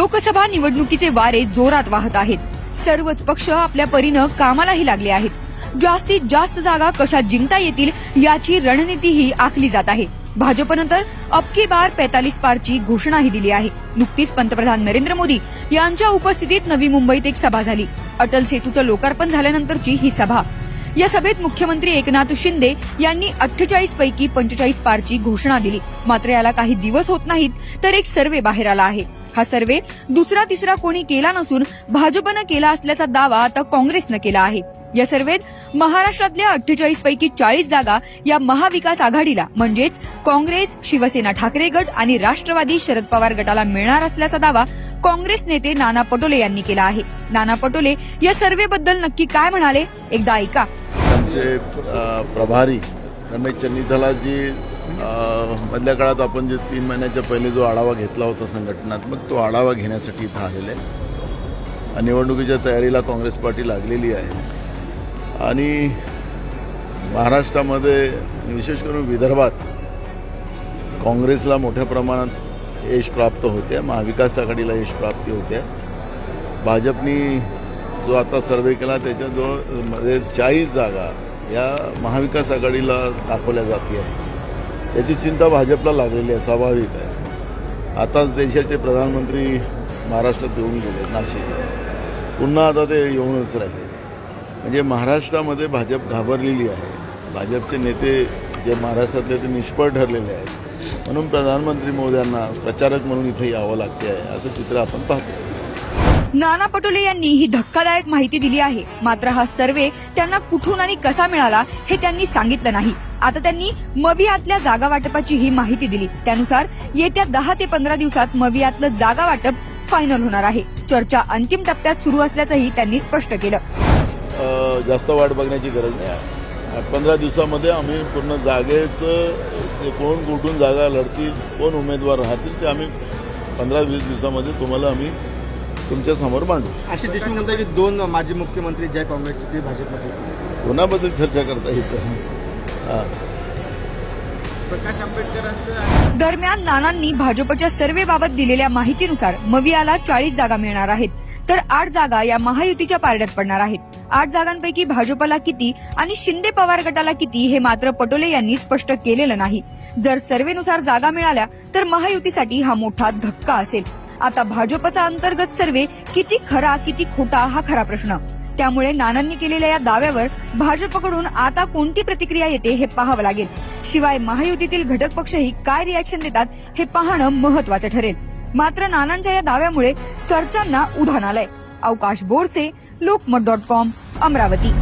लोकसभा निवडणुकीचे वारे जोरात वाहत आहेत. सर्वच पक्ष आपल्या परीनं कामालाही लागले आहेत. जास्तीत जास्त जागा कशा जिंकता येतील याची रणनीतीही आखली जात आहे. भाजपनंतर अबकी बार पैतालीस पारची घोषणाही दिली आहे. नुकतीच पंतप्रधान नरेंद्र मोदी यांच्या उपस्थितीत नवी मुंबईत एक सभा झाली. अटल सेतूचं लोकार्पण झाल्यानंतरची ही सभा. या सभेत मुख्यमंत्री एकनाथ शिंदे यांनी अठ्ठेचाळीस पैकी पंचेचाळीस पारची घोषणा दिली. मात्र याला काही दिवस होत नाहीत तर एक सर्वे बाहेर आला आहे. हा सर्वे. दुसरा तिसरा कोणी केला नसून भाजपनं केला असल्याचा दावा आता काँग्रेसनं केला आहे. या सर्वेत महाराष्ट्रातल्या अठ्ठेचाळीस पैकी चाळीस जागा या महाविकास आघाडीला म्हणजेच काँग्रेस शिवसेना ठाकरे गट आणि राष्ट्रवादी शरद पवार गटाला मिळणार असल्याचा दावा काँग्रेस नेते नाना पटोले यांनी केला आहे. नाना पटोले या सर्वेबद्दल नक्की काय म्हणाले? एकदा ऐका. आमचे प्रभारी रमेश चन्नीथला जी मधल्या काळात आपण जे तीन महिन्याच्या पहिले जो आढावा घेतला होता संघटनात्मक तो आढावा घेण्यासाठी इथं आलेले आहे. आणि निवडणुकीच्या तयारीला काँग्रेस पार्टी लागलेली आहे आणि महाराष्ट्रामध्ये विशेष करून विदर्भात काँग्रेसला मोठ्या प्रमाणात यश प्राप्त होते महाविकास आघाडीला यश प्राप्ती होते भाजपनी जो आता सर्वे केला त्याच्याजवळमध्ये चाळीस जागा या महाविकास आघाडीला दाखवल्या जाते आहे. त्याची चिंता भाजपला लागलेली आहे स्वाभाविक आहे. आताच देशाचे प्रधानमंत्री महाराष्ट्रात येऊन गेले नाशिकला. पुन्हा आता ते येऊनच राहिले. म्हणजे महाराष्ट्रामध्ये भाजप घाबरलेली आहे. भाजपचे नेते जे महाराष्ट्रातले ते निष्फळ ठरलेले आहेत. म्हणून प्रधानमंत्री मोद्यांना प्रचारक म्हणून इथे यावं लागते आहे असं चित्र आपण पाहतो. नाना पटोले यांनी ही धक्कादायक माहिती दिली आहे. मात्र हा सर्वे त्यांना कुठून आणि कसा मिळाला हे त्यांनी सांगितलं नाही. आता त्यांनी मवियातल्या जागा वाटपाची ही माहिती दिली. त्यानुसार येत्या दहा ते पंधरा दिवसात मवियातलं जागा वाटप फायनल होणार आहे. चर्चा अंतिम टप्प्यात सुरू असल्याचंही त्यांनी स्पष्ट केलं. जास्त वाट बघण्याची गरज नाही आहे. पंधरा दिवसामध्ये आम्ही पूर्ण जागेचं कोण कुठून जागा लढतील कोण उमेदवार राहतील ते आम्ही पंधरा वीस दिवसामध्ये तुम्हाला आम्ही तुमच्यासमोर मांडू. आशिष देशमुख म्हणतात की दोन माजी मुख्यमंत्री ज्या काँग्रेसचे ते भाजपमध्ये. कोणाबद्दल चर्चा करता येतं? हां. प्रकाश आंबेडकरांचं दरम्यान नानांनी भाजपच्या सर्वेबाबत दिलेल्या माहितीनुसार मवियाला चाळीस जागा मिळणार आहेत. तर आठ जागा या महायुतीच्या पारड्यात पडणार आहेत. आठ जागांपैकी भाजपला किती आणि शिंदे पवार गटाला किती हे मात्र पटोले यांनी स्पष्ट केलेलं नाही. जर सर्वेनुसार जागा मिळाल्या तर महायुतीसाठी हा मोठा धक्का असेल. आता भाजपचा अंतर्गत सर्वे किती खरा किती खोटा हा खरा प्रश्न. त्यामुळे नानांनी केलेल्या या दाव्यावर भाजपकडून आता कोणती प्रतिक्रिया येते हे पाहावं लागेल. शिवाय महायुतीतील घटक पक्षही काय रिॲक्शन देतात हे पाहणं महत्वाचं ठरेल. मात्र नानांच्या या दाव्यामुळे चर्चांना उधाण आलंय. अवकाश बोरचे लोकमत डॉट कॉम अमरावती.